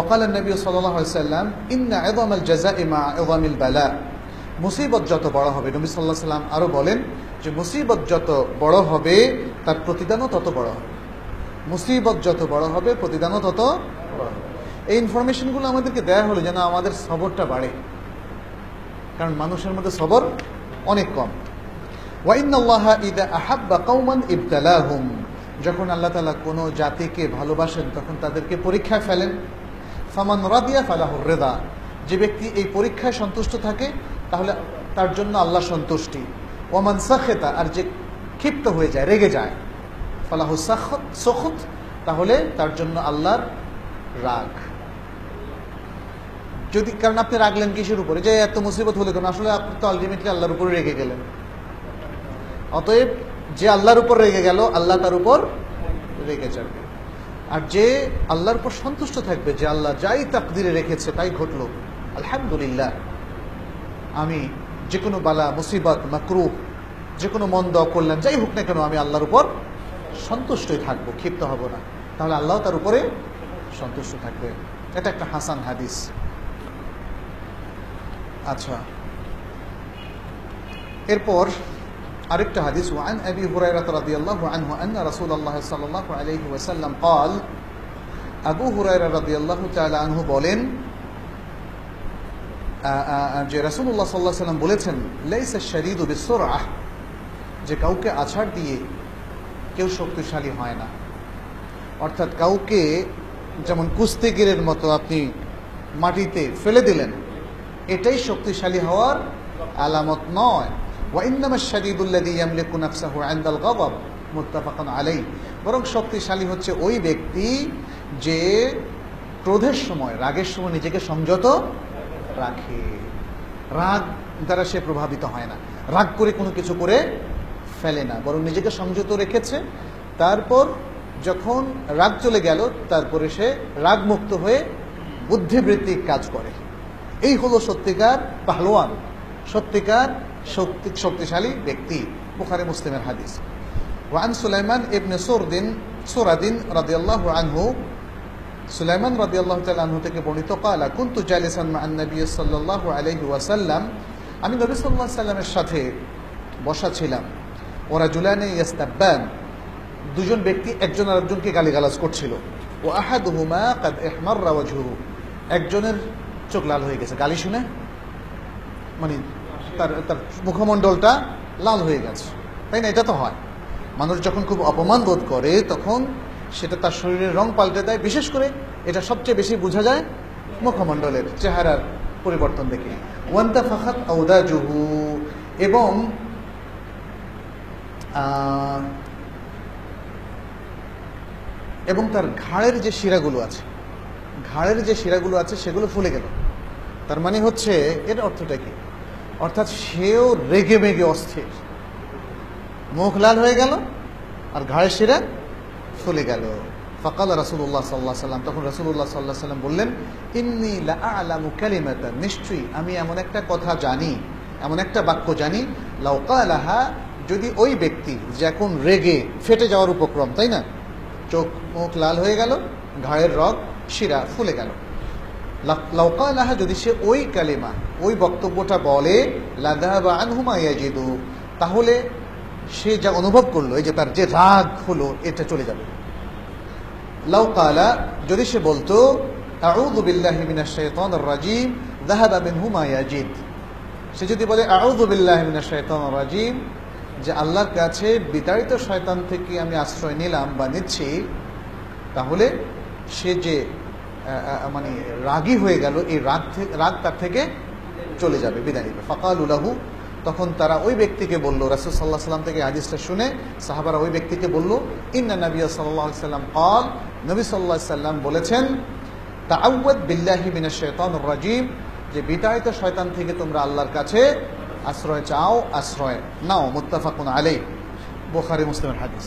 ওকাল নবী সাল্লাম ইন্না এদম আল জাজা ইমা এদম বালা মুসিবত যত বড় হবে, নবী সাল্লাহ সাল্লাম আরও বলেন যে মুসিবত যত বড় হবে, তার প্রতিদানও তত বড় হবে। মুসিবত যত বড় হবে, প্রতিদানও তত বড় হবে। এই ইনফরমেশনগুলো আমাদেরকে দেয়া হলো যেন আমাদের সবরটা বাড়ে। কারণ মানুষের মধ্যে সবর অনেক কম। ওয়াইন্নাল্লাহা ইদা আহাব্বা কৌমান ইবতালাহুম। যখন আল্লাহ তালা কোনো জাতিকে ভালোবাসেন, তখন তাদেরকে পরীক্ষায় ফেলেন। ফামান রাদিয়া ফালাহুর রেদা। যে ব্যক্তি এই পরীক্ষায় সন্তুষ্ট থাকে, তাহলে তার জন্য আল্লাহ সন্তুষ্টি। ওমান সাখেতা, আর যে ক্ষিপ্ত হয়ে যায়, রেগে যায়। ফালাহু সখুত তাহলে তার জন্য আল্লাহর রাগ। যদি, কারণ আপনি রাগলেন কিসের উপরে? যে এত মুসিবত হলে কেন? আসলে আপনি তো আলটিমেটলি আল্লাহর উপরে রেগে গেলেন। অতএব, যে আল্লাহর উপর রেগে গেল, আল্লাহ তার উপর রেগে যাবে। আর যে আল্লাহর উপর সন্তুষ্ট থাকবে, যে আল্লাহ যাই তাকদিরে রেখেছে, তাই ঘটলো। আলহামদুলিল্লাহ। আমি যে কোনো বালা, মুসিবত মাকরু যে কোনো মন্দ করলেন যাই হোক না কেন, আমি আল্লাহর উপর সন্তুষ্টই থাকব, ক্ষিপ্ত হব না। তাহলে আল্লাহ তার উপরে সন্তুষ্ট থাকবে। এটা একটা হাসান হাদিস। আচ্ছা। এরপর আরেকটা হাদিস وعن ابي هريره رضي الله عنه ان رسول الله صلى الله عليه وسلم قال আবু হুরায়রা রাদিয়াল্লাহু তাআলা আনহু বলেন যে রাসূলুল্লাহ সাল্লাল্লাহু আলাইহি সাল্লাম বলেছেন লাইসা শাদীদু বিসুরআহ যে কাউকে আছাড় দিয়ে কেউ শক্তিশালী হয় না অর্থাৎ কাউকে যেমন কুস্তিগিরের মতো আপনি মাটিতে ফেলে দিলেন এটাই শক্তিশালী হওয়ার আলামত নয় ওয়াইন্নামা শাদিদুল্লাদি ইয়ামলিকু নাফসাহু আন্দাল গদব মুত্তাফাকান আলাই বরং শক্তিশালী হচ্ছে ওই ব্যক্তি যে ক্রোধের সময়, রাগের সময় নিজেকে সংযত রাখে। রাগ দ্বারা সে প্রভাবিত হয় না। রাগ করে কোনো কিছু করে ফেলে না। বরং নিজেকে সংযত রেখেছে। তারপর যখন রাগ চলে গেল, তারপরে সে রাগমুক্ত হয়ে বুদ্ধিবৃত্তিক কাজ করে। এই হলো সত্যিকার পাহলোয়ান সত্যিকার শক্তি শক্তিশালী ব্যক্তি, বুখারে মুসলিমের হাদিস। ওয়ান সুলাইমান ইবনে সোরদিন সোরাদিন রাদিয়াল্লাহু আনহু সুলাইমান রাদিয়াল্লাহু তাআলা আনহু থেকে বর্ণিত কালা কুনতু জালিসান মা'আন নবী সাল্লাল্লাহু আলাইহি ওয়াসাল্লাম আমি নবী সাল্লাল্লাহু সাল্লামের সাথে বসা ছিলাম। ওরা জুলানে ইয়াস্তাব্বান দুজন ব্যক্তি একজন আরেকজনকে গালিগালাজ করছিল। ও আহাদুহুমা কাদ ইহমাররা ওয়াজহু একজনের চোখ লাল হয়ে গেছে। গালি শুনে? মানে তার তার মুখমণ্ডলটা লাল হয়ে গেছে। তাই না? এটা তো হয়। মানুষ যখন খুব অপমান বোধ করে, তখন সেটা তার শরীরের রং পাল্টে দেয়। বিশেষ করে এটা সবচেয়ে বেশি বোঝা যায় মুখমণ্ডলের চেহারার পরিবর্তন দেখে। ওয়ান্তা ফাখাত আউদা জুহু এবং এবং তার ঘাড়ের যে শিরাগুলো আছে, ঘাড়ের যে শিরাগুলো আছে, সেগুলো ফুলে গেল। তার মানে হচ্ছে, এর অর্থটা কি? অর্থাৎ সেও রেগে মেগে অস্থির। মুখ লাল হয়ে গেল আর ঘাড়ের শিরা ফুলে গেল। ফকাল রাসুল্লাহ সাল্লাহ সাল্লাম, তখন রাসুল্লাহ সাল্লাহ সাল্লাম বললেন, ইন্নি আলামু কালিমাতা নিশ্চয়ই আমি এমন একটা কথা জানি, এমন একটা বাক্য জানি লাউকালাহা যদি ওই ব্যক্তি যে এখন রেগে ফেটে যাওয়ার উপক্রম, তাই না? চোখ মুখ লাল হয়ে গেল, ঘাড়ের রগ, শিরা ফুলে গেল। লাউকালাহা যদি সে ওই কালিমা, ওই বক্তব্যটা বলে লাদা বা আনহুমা ইয়াজিদু। তাহলে সে যা অনুভব করল, এই যে তার যে রাগ হলো, এটা চলে যাবে। লাউকালা যদি সে বলতো, আউযু বিল্লাহি মিনাশ শাইতানির রাজিম যাহাবা মিনহুমা ইয়াজিদ। সে যদি বলে, আউযু বিল্লাহি মিনাশ শাইতানির রাজিম, যে আল্লাহর কাছে বিতাড়িত শয়তান থেকে আমি আশ্রয় নিলাম বা নিচ্ছি, তাহলে সে যে মানে রাগী হয়ে গেল, এই রাগ রাগ তার থেকে চলে যাবে বিদায় নিবে। ফকাল উলাহু তখন তারা ওই ব্যক্তিকে বলল, রাসুল সাল্লাহ সাল্লাম থেকে হাদিসটা শুনে সাহাবারা ওই ব্যক্তিকে বলল, ইন্না নবী সাল্লাহ সাল্লাম কল নবী সাল্লাহ সাল্লাম বলেছেন তা আউ্বাদ বিল্লাহি মিনা শৈতান রাজিম, যে বিতাড়িত শয়তান থেকে তোমরা আল্লাহর কাছে আশ্রয় চাও, আশ্রয় নাও। মুত্তাফাকুন আলাই বোখারি, মুসলিমের হাদিস।